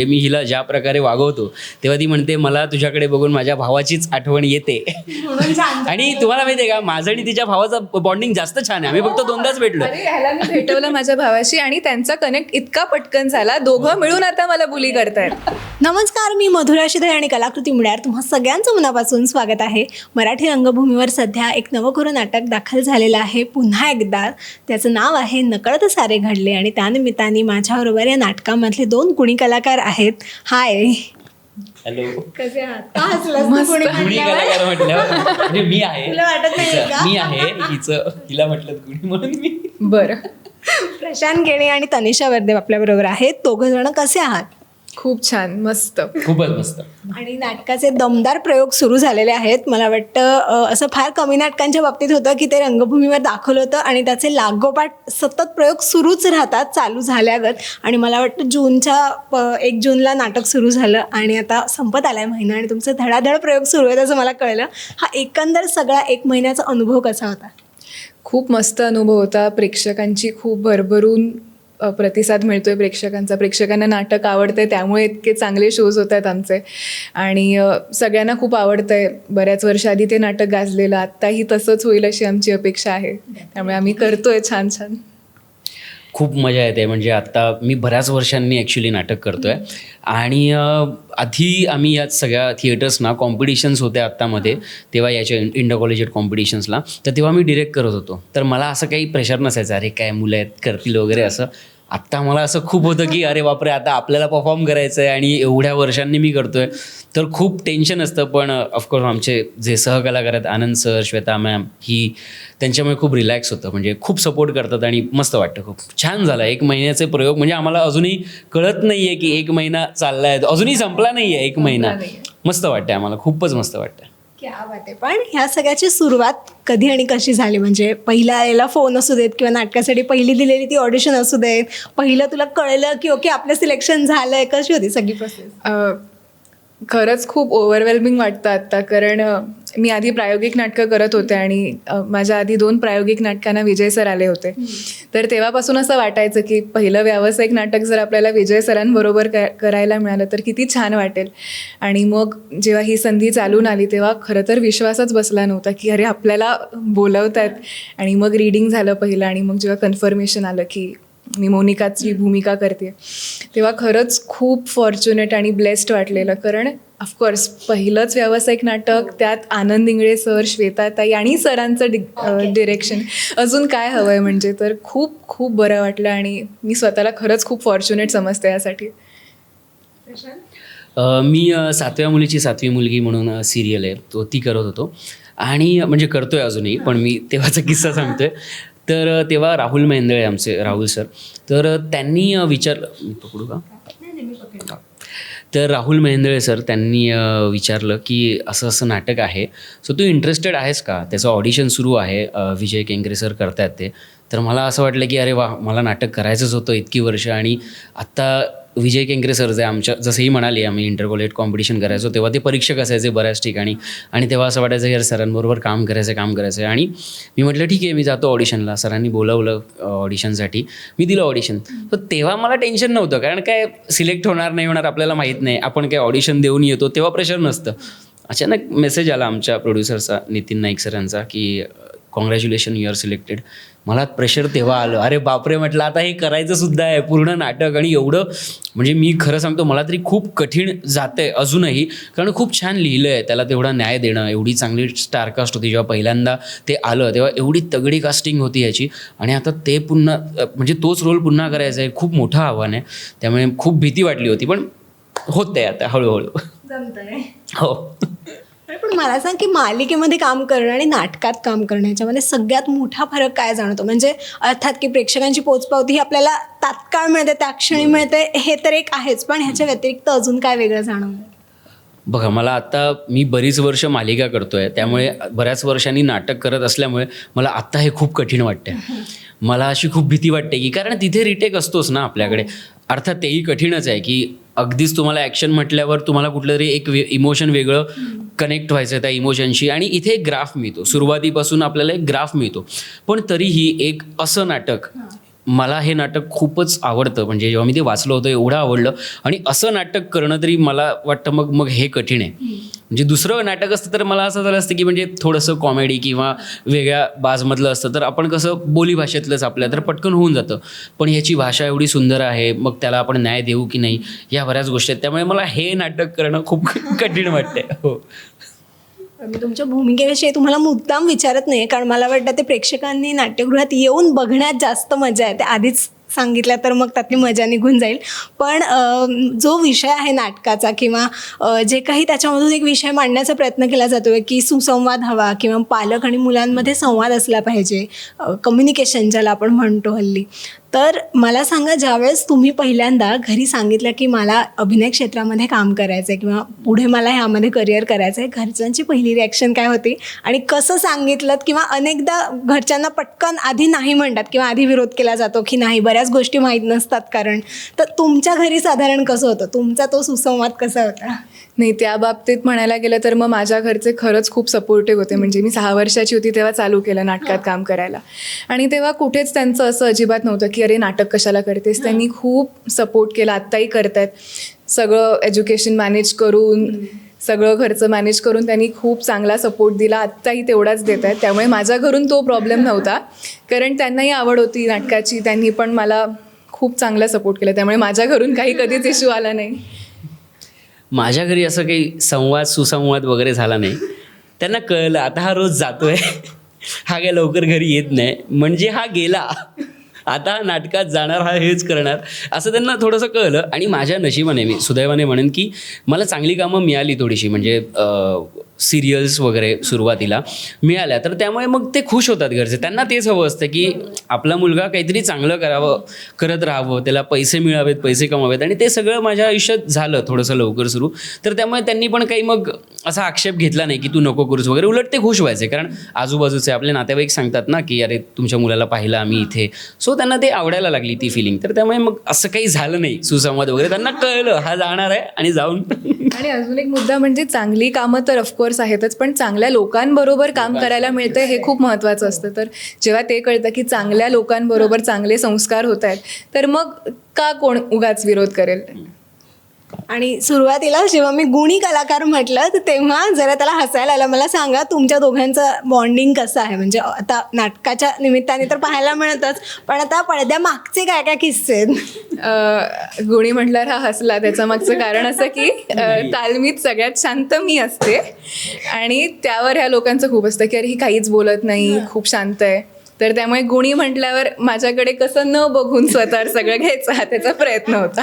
मी हिला ज्या प्रकारे वागवतो तेव्हा ती म्हणते मला तुझ्याकडे बघून माझ्या भावाचीच आठवण येते. आणि तुम्हाला माहिती आहे का माझं आणि तिच्या भावाचं बॉन्डिंग जास्त छान आहे. आम्ही फक्त दोनदाच भेटलो. अरे ह्याला मी भेटवलं माझ्या भावाशी आणि त्यांचा कनेक्ट इतका पटकन झाला. दोघं मिळून आता मला बुली करतायत. नमस्कार मी मधुरा शिधे आणि कलाकृती मिळ्यार तुम्हा सगळ्यांचं मनापासून स्वागत आहे. मराठी रंगभूमीवर सध्या एक नवखरं नाटक दाखल झालेलं आहे पुन्हा एकदा. त्याचं नाव आहे नकळत सारे घडले. आणि त्यानिमित्ताने माझ्याबरोबर या नाटकामधले दोन गुणी कलाकार आहेत. हाय हॅलो कसे आहात? का हसलास तू गुणी गुणी म्हटल्यावर? कलाकार म्हटल्यावर. म्हणजे मी आहे. तुला वाटत नाहीये हिचं- का? मी आहे हिचं. हिला म्हटलं गुणी म्हणून मी. बरं. प्रशांत गेणे आणि तनिषा वर्देव आपल्याबरोबर आहेत. दोघं जण कसे आहात? खूप छान मस्त. खूपच मस्त. आणि नाटकाचे दमदार प्रयोग सुरू झालेले आहेत. मला वाटतं असं फार कमी नाटकांच्या बाबतीत होतं की ते रंगभूमीवर दाखवलं होतं आणि त्याचे लागोपाठ सतत प्रयोग सुरूच राहतात चालू झाल्यागत. आणि मला वाटतं जूनच्या प- एक जूनला नाटक सुरू झालं आणि आता संपत आलाय महिना आणि तुमचं धडाधड प्रयोग सुरू आहेत असं मला कळलं. हा एकंदर सगळा एक महिन्याचा अनुभव कसा होता? खूप मस्त अनुभव होता. प्रेक्षकांची खूप भरभरून प्रतिसाद प्रतिसाद मिळतोय प्रेक्षकांचा. प्रेक्षकांना नाटक आवडतंय त्यामुळे इतके चांगले शोज होत आहेत आमचे. आणि सगळ्यांना खूप आवडतंय. बऱ्याच वर्ष आधी ते नाटक गाजलेलं आत्ताही तसंच होईल अशी आमची अपेक्षा आहे. त्यामुळे आम्ही करतोय छान छान खूप मजा येते. म्हणजे आत्ता मी बऱ्याच वर्षांनी ॲक्च्युली नाटक करतोय. आणि आधी आम्ही यात सगळ्या थिएटर्सना कॉम्पिटिशन्स होत्या आत्तामध्ये. तेव्हा याच्या इंडो कॉलेजेट कॉम्पिटिशन्सला तर तेव्हा मी डिरेक्ट करत होतो. तर मला असं काही प्रेशर नसायचं. अरे काय मुलं आहेत? करतील वगैरे असं. आत्ता मला असं खूप होतं की अरे बापरे आता आपल्याला परफॉर्म करायचं आहे आणि एवढ्या वर्षांनी मी करतोय. तर खूप टेन्शन असतं पण ऑफकोर्स आमचे जे सहकलाकार आहेत आनंद सर श्वेता मॅम ही त्यांच्यामुळे खूप रिलॅक्स होतं. म्हणजे खूप सपोर्ट करतात आणि मस्त वाटतं. खूप छान झालं. एक महिन्याचे प्रयोग म्हणजे आम्हाला अजूनही कळत नाही आहे की एक महिना चालला आहे अजूनही संपला नाही आहे एक महिना. मस्त वाटतं आम्हाला. खूपच मस्त वाटतं क्या बात आहे पण ह्या सगळ्याची सुरुवात कधी आणि कशी झाली? म्हणजे पहिला याला फोन असू देत किंवा नाटकासाठी पहिली दिलेली ती ऑडिशन असू देत पहिलं तुला कळलं की ओके आपलं सिलेक्शन झालंय. कशी होती सगळी प्रोसेस खरंच खूप ओव्हरवेल्मिंग वाटतं आत्ता. कारण मी आधी प्रायोगिक नाटकं करत होते आणि माझ्या आधी दोन प्रायोगिक नाटकांना विजय सर आले होते. तर तेव्हापासून असं वाटायचं की पहिलं व्यावसायिक नाटक जर आपल्याला विजय सरांबरोबर क करायला मिळालं तर किती छान वाटेल. आणि मग जेव्हा ही संधी चालून आली तेव्हा खरं तर विश्वासच बसला नव्हता की अरे आपल्याला बोलवत आहेत आणि मग रीडिंग झालं पहिलं आणि मग जेव्हा कन्फर्मेशन आलं की मी मोनिकाची भूमिका करते. तेव्हा खरंच खूप फॉर्च्युनेट आणि ब्लेस्ड वाटलेलं. कारण ऑफकोर्स पहिलंच व्यावसायिक नाटक त्यात आनंद इंगळे सर श्वेताताई आणि सरांचं डि डिरेक्शन अजून काय हवं आहे म्हणजे? तर खूप खूप बरं वाटलं आणि मी स्वतःला खरंच खूप फॉर्च्युनेट समजते यासाठी. मी सातव्या मुलीची सातवी मुलगी म्हणून सिरियल आहे. तो ती करत होतो. आणि म्हणजे करतोय अजूनही पण मी तेव्हाचा किस्सा सांगतोय. तर तेव्हा राहुल मेंदळे आमचे राहुल सर. तर त्यांनी विचारलं मी पकडू का? तर राहुल मेंदळे सर त्यांनी विचारलं की असं असं नाटक आहे. सो तू इंटरेस्टेड आहेस का? त्याचं ऑडिशन सुरू आहे विजय केंकरे सर करतायत ते. तर मला असं वाटलं की अरे वा मला नाटक करायचंच होतं इतकी वर्ष आणि आत्ता विजय केंकरे सर जे आमच्या जसंही म्हणाले आम्ही इंटरकोलेट कॉम्पिटिशन करायचो तेव्हा ते परीक्षक असायचे बऱ्याच ठिकाणी. आणि तेव्हा असं वाटायचं यार सरांबरोबर काम करायचं काम करायचं आणि मी म्हटलं ठीक आहे मी जातो ऑडिशनला सरांनी बोलवलं ऑडिशनसाठी मी दिलं ऑडिशन तर तेव्हा मला टेन्शन नव्हतं कारण काय सिलेक्ट होणार नाही होणार आपल्याला माहीत नाही. आपण काय ऑडिशन देऊन येतो तेव्हा प्रेशर नसतं. अचानक मेसेज आला आमच्या प्रोड्युसरचा नितीन नाईक सरांचा की कॉंग्रॅच्युलेशन यू आर सिलेक्टेड मला प्रेशर तेव्हा आलं. अरे बापरे म्हटलं आता हे करायचं सुद्धा आहे पूर्ण नाटक आणि एवढं म्हणजे मी खरं सांगतो मला तरी खूप कठीण जातं अजूनही. कारण खूप छान लिहिलं आहे त्याला तेवढा न्याय देणं एवढी चांगली स्टारकास्ट होती जेव्हा पहिल्यांदा ते आलं तेव्हा एवढी तगडी कास्टिंग होती याची. आणि आता ते पुन्हा म्हणजे तोच रोल पुन्हा करायचा आहे खूप मोठं आव्हान आहे. त्यामुळे खूप भीती वाटली होती पण होते आता हळूहळू. हो. पण मला सांग की मालिकेमध्ये काम करणं आणि नाटकात काम करणं याच्यामध्ये सगळ्यात मोठा फरक काय जाणवतो? म्हणजे अर्थात की प्रेक्षकांची पोचपावती ही आपल्याला तात्काळ मिळते त्या क्षणी मिळते हे तर एक आहेच. पण ह्याच्या व्यतिरिक्त अजून काय वेगळं जाणवलं? बघा मला आता मी बरीच वर्ष मालिका करतोय. त्यामुळे बऱ्याच वर्षांनी नाटक करत असल्यामुळे मला आत्ता हे खूप कठीण वाटते मला अशी खूप भीती वाटते की कारण तिथे रिटेक असतोच ना आपल्याकडे. अर्थात तेही कठीणच आहे की अगदीच तुम्हाला ॲक्शन म्हटल्यावर तुम्हाला कुठलं तरी एक वे इमोशन वेगळं कनेक्ट व्हायचं आहे त्या इमोशनशी आणि इथे एक ग्राफ मिळतो. सुरुवातीपासून आपल्याला एक ग्राफ मिळतो. पण तरीही एक असं नाटक मला हे नाटक खूपच आवडतं. म्हणजे जेव्हा मी ते वाचलं होतं एवढं आवडलं. आणि असं नाटक करणं तरी मला वाटतं मग मग हे कठीण आहे. म्हणजे दुसरं नाटक असतं तर मला असं झालं असतं की म्हणजे थोडंसं कॉमेडी किंवा वेगळ्या बाजमधलं असतं तर आपण कसं बोलीभाषेतलंच आपल्या तर पटकन होऊन जातं. पण ह्याची भाषा एवढी सुंदर आहे मग त्याला आपण न्याय देऊ की नाही या बऱ्याच गोष्टी आहेत. त्यामुळे मला हे नाटक करणं खूप कठीण वाटते हो. मी तुमच्या भूमिकेविषयी तुम्हाला मुद्दाम विचारत नाही कारण मला वाटतं ते प्रेक्षकांनी नाट्यगृहात येऊन बघण्यात जास्त मजा आहे ते आधीच सांगितल्या तर मग त्यातली मजा निघून जाईल. पण जो विषय आहे नाटकाचा किंवा जे काही त्याच्यामधून एक विषय मांडण्याचा प्रयत्न केला जातो आहे की सुसंवाद हवा किंवा पालक आणि मुलांमध्ये संवाद असला पाहिजे कम्युनिकेशन ज्याला आपण म्हणतो हल्ली तर मला सांगा ज्यावेळेस तुम्ही पहिल्यांदा घरी सांगितलं की मला अभिनय क्षेत्रामध्ये काम करायचं आहे किंवा पुढे मला ह्यामध्ये करिअर करायचं आहे घरच्यांची पहिली रिॲक्शन काय होती? आणि कसं सांगितलं किंवा अनेकदा घरच्यांना पटकन आधी नाही म्हणतात किंवा आधी विरोध केला जातो की नाही बऱ्याच गोष्टी माहीत नसतात कारण. तर तुमच्या घरी साधारण कसं होतं? तुमचा तो सुसंवाद कसा होता? नाही त्या बाबतीत म्हणायला गेलं तर मग माझ्या घरचे खरंच खूप सपोर्टिव्ह होते. म्हणजे मी सहा वर्षाची होती तेव्हा चालू केलं नाटकात काम करायला. आणि तेव्हा कुठेच त्यांचं असं अजिबात नव्हतं की अरे नाटक कशाला करतेस? त्यांनी खूप सपोर्ट केला. आत्ताही करतायत. सगळं एज्युकेशन मॅनेज करून सगळं खर्च मॅनेज करून त्यांनी खूप चांगला सपोर्ट दिला. आत्ताही तेवढाच देत आहेत त्यामुळे माझ्या घरून तो प्रॉब्लेम नव्हता. कारण त्यांनाही आवड होती नाटकाची. त्यांनी पण मला खूप चांगला सपोर्ट केला. त्यामुळे माझ्या घरून काही कधीच इश्यू आला नाही. माझ्या घरी असं काही संवाद सुसंवाद वगैरे झाला नाही. त्यांना कळलं आता हा रोज जातोय. हा काय लवकर घरी येत नाही. म्हणजे हा गेला. आता नाटकात जाणार हा हेच करणार. असं त्यांना थोडंसं कळलं. आणि माझ्या नशिबाने मी सुदैवाने म्हणेन की मला चांगली कामं मिळाली थोडीशी. म्हणजे सिरियल्स वगैरे सुरुवातीला मिळाल्या. तर त्यामुळे मग ते खुश होतात घरचे. त्यांना तेच हवं असतं की आपला मुलगा काहीतरी चांगलं करावं करत राहावं त्याला पैसे मिळावेत पैसे कमावेत आणि ते सगळं माझ्या आयुष्यात झालं थोडंसं लवकर सुरू. तर त्यामुळे त्यांनी पण काही मग असा आक्षेप घेतला नाही की तू नको करूस वगैरे. उलट ते खुश व्हायचे कारण आजूबाजूचे आपले नातेवाईक सांगतात ना की अरे तुमच्या मुलाला पाहिलं आम्ही इथे. सो त्यांना ते आवडायला लागली ती फिलिंग तर त्यामुळे मग असं काही झालं नाही सुसंवाद वगैरे. त्यांना कळलं हा जाणार आहे आणि जाऊन. आणि अजून एक मुद्दा म्हणजे चांगली कामं तर ऑफकोर्स आहेतच पण चांगल्या लोकांबरोबर काम करायला मिळतं हे खूप महत्त्वाचं असतं. तर जेव्हा ते कळतं की चांगल्या लोकांबरोबर चांगले संस्कार होत आहेत तर मग का कोण उगाच विरोध करेल? आणि सुरुवातीला जेव्हा मी गुणी कलाकार म्हटलं तर तेव्हा जरा त्याला हसायला आलं. मला सांगा तुमच्या दोघांचं बॉन्डिंग कसं आहे? म्हणजे आता नाटकाच्या निमित्ताने तर पाहायला मिळतच पण आता पडद्या मागचे काय काय किस्से आहेत? गुणी म्हटल्यावर हा हसला. त्याचं मागचं कारण असं की तालमीत सगळ्यात शांत मी असते. आणि त्यावर ह्या लोकांचं खूप असतं की अरे ही काहीच बोलत नाही खूप शांत आहे. तर त्यामुळे गुणी म्हटल्यावर माझ्याकडे कसं न बघून स्वतःवर सगळं घ्यायचं हा त्याचा प्रयत्न होता.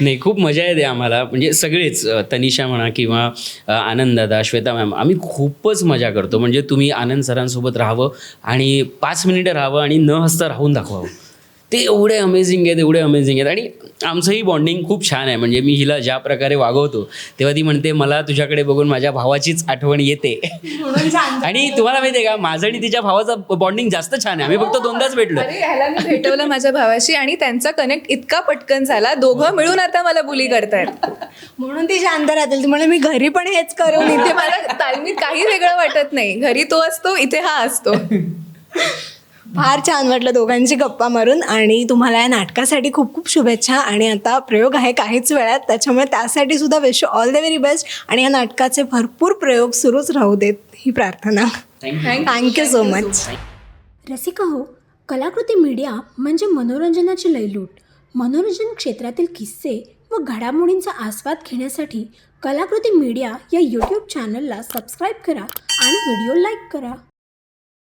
नाही खूप मजा येते आम्हाला. म्हणजे सगळेच तनिषा म्हणा किंवा अ, आनंद दादा श्वेता मॅम आम्ही खूपच मजा करतो. म्हणजे तुम्ही आनंद सरांसोबत राहावं आणि पाच मिनिटं राहावं आणि न हसता राहून दाखवावं. ते एवढे अमेझिंग आहेत एवढे अमेझिंग आहेत. आणि आमचंही बॉन्डिंग खूप छान आहे. म्हणजे मी हिला ज्या प्रकारे वागवतो तेव्हा ती म्हणते मला तुझ्याकडे बघून माझ्या भावाचीच आठवण येते. आणि तुम्हाला माहिती आहे का माझं आणि तिच्या भावाचं बॉन्डिंग जास्त छान आहे. आम्ही फक्त दोनदाच भेटलो. अरे ह्याला मी भेटवलं माझ्या भावाशी आणि त्यांचा कनेक्ट इतका पटकन झाला. दोघं मिळून आता मला बुली करतायत. म्हणून ती शांत राहतील ती म्हणे मी घरी पण हेच करून इथे इथे मला तालमीत काही वेगळं वाटत नाही. घरी तो असतो इथे हा असतो. फार छान वाटलं दोघांची गप्पा मारून आणि तुम्हाला या नाटकासाठी खूप खूप शुभेच्छा आणि आता प्रयोग आहे काहीच वेळात. त्याच्यामुळे त्यासाठी सुद्धा wish all the very best आणि या नाटकाचे भरपूर प्रयोग सुरूच राहू देत ही प्रार्थना. थँक्यू सो मच रसिका हो कलाकृती मीडिया म्हणजे मनोरंजनाची लयलूट. मनोरंजन क्षेत्रातील किस्से व घडामोडींचा आस्वाद घेण्यासाठी कलाकृती मीडिया या यूट्यूब चॅनलला सबस्क्राईब करा आणि व्हिडिओ लाईक करा.